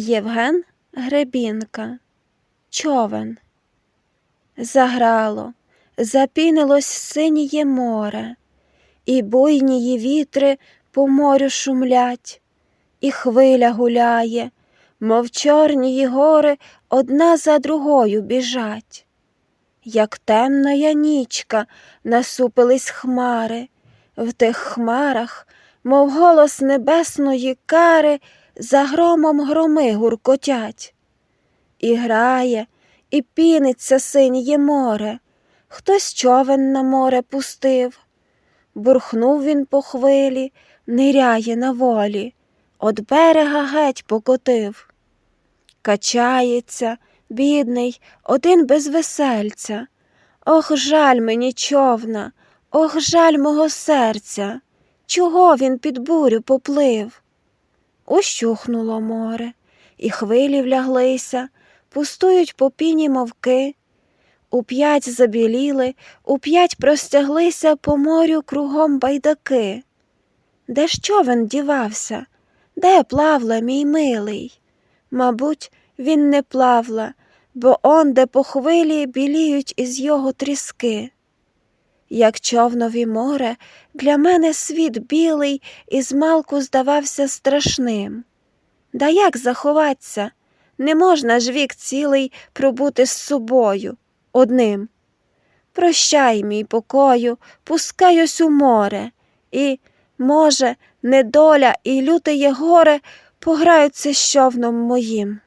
Євген Гребінка. Човен. Заграло, запінилось синіє море, і буйнії вітри по морю шумлять, і хвиля гуляє, мов чорнії гори одна за другою біжать. Як темная нічка насупились хмари, в тих хмарах, мов голос небесної кари, за громом громи гуркотять. І грає, і піниться синє море, хтось човен на море пустив. Бурхнув він по хвилі, ниряє на волі, от берега геть покотив. Качається, бідний, один без весельця. Ох, жаль мені човна, ох, жаль мого серця. Чого він під бурю поплив? Ущухнуло море, і хвилі вляглися, пустують по піні мовки. Уп'ять забіліли, уп'ять простяглися по морю кругом байдаки. Де ж човен дівався? Де плавла, мій милий? Мабуть, він не плавла, бо он, де по хвилі біліють із його тріски. Як човнові море, для мене світ білий і змалку здавався страшним. Да як заховаться? Не можна ж вік цілий пробути з собою одним. Прощай, мій покою, пускаюсь у море, і, може, недоля і лютеє горе пограються з човном моїм.